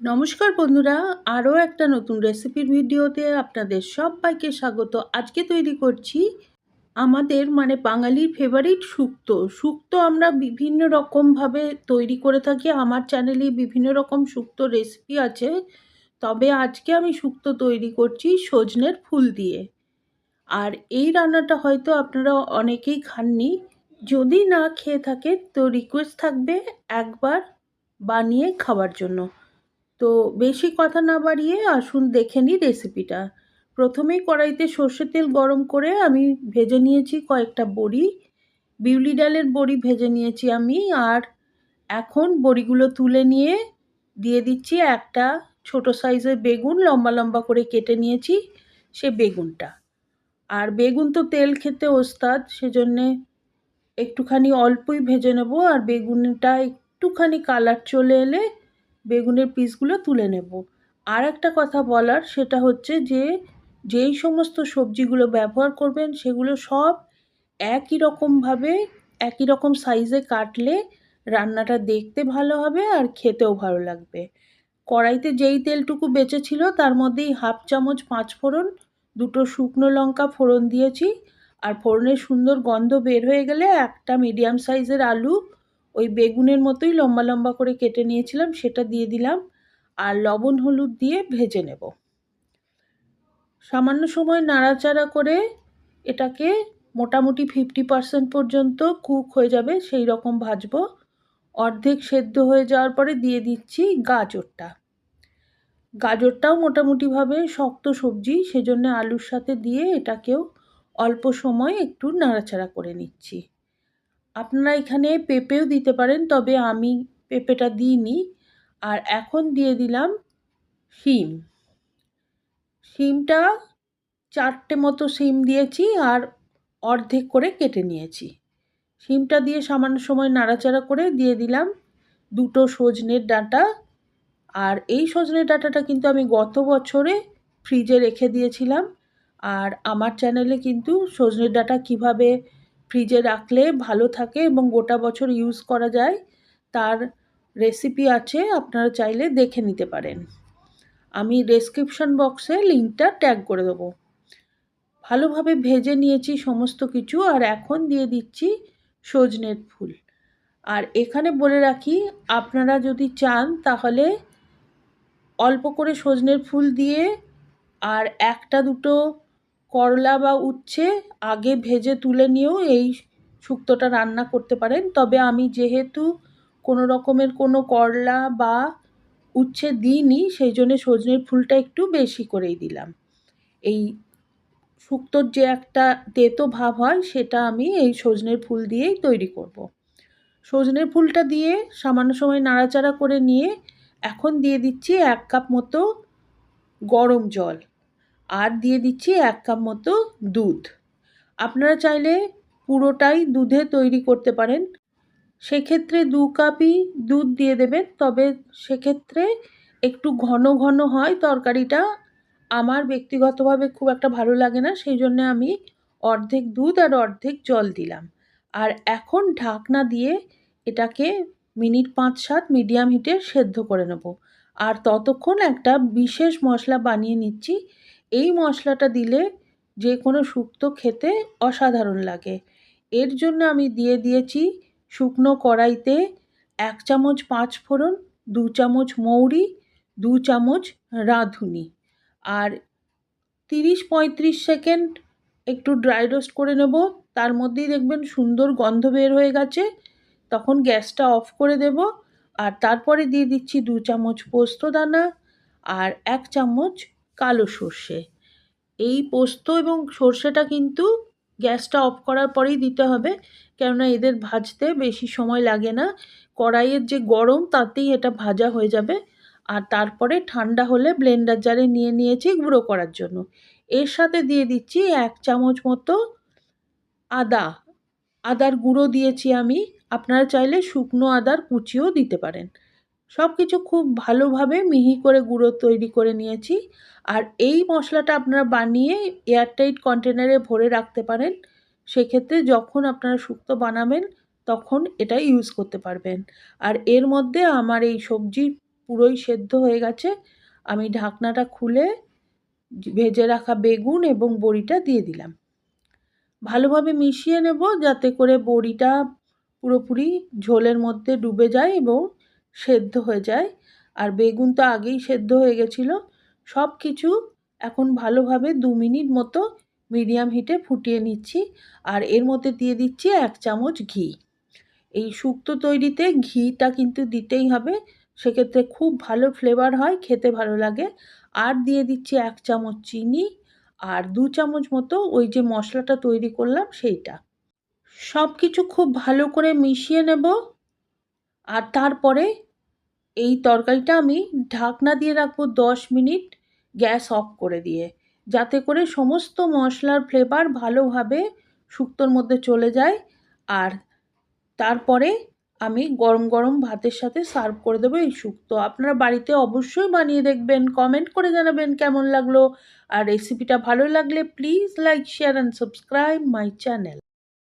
নমস্কার বন্ধুরা, আরও একটা নতুন রেসিপির ভিডিওতে আপনাদের সবাইকে স্বাগত। আজকে তৈরি করছি আমাদের মানে বাঙালির ফেভারিট শুক্তো। শুক্তো আমরা বিভিন্ন রকমভাবে তৈরি করে থাকি। আমার চ্যানেলে বিভিন্ন রকম শুক্তো রেসিপি আছে। তবে আজকে আমি শুক্তো তৈরি করছি সজনের ফুল দিয়ে। আর এই রান্নাটা হয়তো আপনারা অনেকেই খাননি। যদি না খেয়ে থাকে তো রিকোয়েস্ট থাকবে একবার বানিয়ে খাওয়ার জন্য। তো বেশি কথা না বাড়িয়ে আসুন দেখে নিই রেসিপিটা প্রথমেই কড়াইতে সর্ষের তেল গরম করে আমি ভেজে নিয়েছি কয়েকটা বড়ি। বিউলি ডালের বড়ি ভেজে নিয়েছি আমি আর এখন বড়িগুলো তুলে নিয়ে দিয়ে দিচ্ছি একটা ছোট সাইজের বেগুন, লম্বা লম্বা করে কেটে নিয়েছি সে বেগুনটা। আর বেগুন তো তেল খেতে ওস্তাদ, সেজন্যে একটুখানি অল্পই ভেজে নেব। আর বেগুনটা একটুখানি কালার চলে এলে বেগুনের পিসগুলো তুলে নেব। আর একটা কথা বলার, সেটা হচ্ছে যে, যেই সমস্ত সবজিগুলো ব্যবহার করবেন, সেগুলো সব একই রকমভাবে, একই রকম সাইজে কাটলে রান্নাটা দেখতে ভালো হবে আর খেতেও ভালো লাগবে। কড়াইতে যেই তেলটুকু বেঁচে ছিল তার মধ্যেই হাফ চামচ পাঁচ ফোড়ন, দুটো শুকনো লঙ্কা ফোড়ন দিয়েছি। আর ফোড়নের সুন্দর গন্ধ বের হয়ে গেলে একটা মিডিয়াম সাইজের আলু ওই বেগুনের মতোই লম্বা লম্বা করে কেটে নিয়েছিলাম, সেটা দিয়ে দিলাম আর লবণ হলুদ দিয়ে ভেজে নেব। সামান্য সময় নাড়াচাড়া করে এটাকে মোটামুটি ফিফটি পার্সেন্ট পর্যন্ত কুক হয়ে যাবে, সেই রকম ভাজবো। অর্ধেক সেদ্ধ হয়ে যাওয়ার পরে দিয়ে দিচ্ছি গাজরটা। গাজরটাও মোটামুটিভাবে শক্ত সবজি, সেজন্য আলুর সাথে দিয়ে এটাকেও অল্প সময় একটু নাড়াচাড়া করে নিচ্ছি। আপনারা এখানে পেঁপেও দিতে পারেন, তবে আমি পেঁপেটা দিইনি। আর এখন দিয়ে দিলাম শিম। শিমটা চারটে মতো শিম দিয়েছি আর অর্ধেক করে কেটে নিয়েছি। শিমটা দিয়ে সামান্য সময় নাড়াচাড়া করে দিয়ে দিলাম দুটো সজনের ডাঁটা। আর এই সজনের ডাঁটাটা কিন্তু আমি গত বছরে ফ্রিজে রেখে দিয়েছিলাম। আর আমার চ্যানেলে কিন্তু সজনের ডাঁটা কীভাবে ফ্রিজে রাখলে ভালো থাকে এবং গোটা বছর ইউজ করা যায়, তার রেসিপি আছে, আপনারা চাইলে দেখে নিতে পারেন। আমি ডেসক্রিপশন বক্সে লিঙ্কটা ট্যাগ করে দেবো। ভালোভাবে ভেজে নিয়েছি সমস্ত কিছু আর এখন দিয়ে দিচ্ছি সজনের ফুল। আর এখানে বলে রাখি, আপনারা যদি চান তাহলে অল্প করে সজনের ফুল দিয়ে আর একটা দুটো করলা বা উচ্ছে আগে ভেজে তুলে নিয়েও এই শুক্তোটা রান্না করতে পারেন। তবে আমি যেহেতু কোনো রকমের কোনো করলা বা উচ্ছে দিইনি, সেই জন্যে সজনের ফুলটা একটু বেশি করেই দিলাম। এই শুক্তোর যে একটা তেতো ভাব হয়, সেটা আমি এই সজনের ফুল দিয়েই তৈরি করব। সজনের ফুলটা দিয়ে সামান্য সময় নাড়াচাড়া করে নিয়ে এখন দিয়ে দিচ্ছি এক কাপ মতো গরম জল। আর দিয়ে দিচ্ছি এক কাপ মতো দুধ। আপনারা চাইলে পুরোটাই দুধে তৈরি করতে পারেন। সেক্ষেত্রে দু কাপই দুধ দিয়ে দেবেন, তবে সেক্ষেত্রে একটু ঘন ঘন হয় তরকারিটা। আমার ব্যক্তিগতভাবে খুব একটা ভালো লাগে না, সেই জন্যে আমি অর্ধেক দুধ আর অর্ধেক জল দিলাম। আর এখন ঢাকনা দিয়ে এটাকে মিনিট পাঁচ সাত মিডিয়াম হিটে সেদ্ধ করে নেব। আর ততক্ষণ একটা বিশেষ মশলা বানিয়ে নিচ্ছি এই মশলাটা দিলে যে কোনো শুক্তো খেতে অসাধারণ লাগে। এর জন্য আমি দিয়ে দিয়েছি শুকনো কড়াইতে এক চামচ পাঁচ ফোড়ন, দু চামচ মৌরি, দু চামচ রাঁধুনি। আর তিরিশ পঁয়ত্রিশ সেকেন্ড একটু ড্রাই রোস্ট করে নেব। তার মধ্যেই দেখবেন সুন্দর গন্ধ বের হয়ে গেছে। তখন গ্যাসটা অফ করে দেব। আর তারপরে দিয়ে দিচ্ছি দু চামচ পোস্ত দানা আর এক চামচ কালো সর্ষে। এই পোস্ত এবং সর্ষেটা কিন্তু গ্যাসটা অফ করার পরেই দিতে হবে, কেননা এদের ভাজতে বেশি সময় লাগে না। কড়াইয়ের যে গরম, তাতেই এটা ভাজা হয়ে যাবে। আর তারপরে ঠান্ডা হলে ব্লেন্ডার জারে নিয়ে নিয়েছি গুঁড়ো করার জন্য। এর সাথে দিয়ে দিচ্ছি এক চামচ মতো আদা। আদার গুঁড়ো দিয়েছি আমি। আপনারা চাইলে শুকনো আদার কুচিও দিতে পারেন। সব কিছু খুব ভালোভাবে মিহি করে গুঁড়ো তৈরি করে নিয়েছি। আর এই মশলাটা আপনারা বানিয়ে এয়ারটাইট কন্টেনারে ভরে রাখতে পারেন, সেক্ষেত্রে যখন আপনারা শুক্তো বানাবেন, তখন এটা ইউজ করতে পারবেন। আর এর মধ্যে আমার এই সবজি পুরোই সেদ্ধ হয়ে গেছে। আমি ঢাকনাটা খুলে ভেজে রাখা বেগুন এবং বড়িটা দিয়ে দিলাম। ভালোভাবে মিশিয়ে নেব যাতে করে বড়িটা পুরোপুরি ঝোলের মধ্যে ডুবে যায় এবং সেদ্ধ হয়ে যায়। আর বেগুন তো আগেই সেদ্ধ হয়ে গেছিল। সব কিছু এখন ভালোভাবে দু মিনিট মতো মিডিয়াম হিটে ফুটিয়ে নিচ্ছি। আর এর মধ্যে দিয়ে দিচ্ছি এক চামচ ঘি। এই শুক্তো তৈরিতে ঘিটা কিন্তু দিতেই হবে। সেক্ষেত্রে খুব ভালো ফ্লেভার হয়, খেতে ভালো লাগে। আর দিয়ে দিচ্ছি এক চামচ চিনি আর দু চামচ মতো ওই যে মশলাটা তৈরি করলাম সেইটা। সব কিছু খুব ভালো করে মিশিয়ে নেব। আর তারপরে এই তরকারিটা আমি ঢাকনা দিয়ে রাখব দশ মিনিট গ্যাস অফ করে দিয়ে, যাতে করে সমস্ত মশলার ফ্লেভার ভালোভাবে শুক্তোর মধ্যে চলে যায়। আর তারপরে আমি গরম গরম ভাতের সাথে সার্ভ করে দেবো এই শুক্তো। আপনারা বাড়িতে অবশ্যই বানিয়ে দেখবেন কমেন্ট করে জানাবেন কেমন লাগল। আর রেসিপিটা ভালো লাগলে please like share and subscribe my channel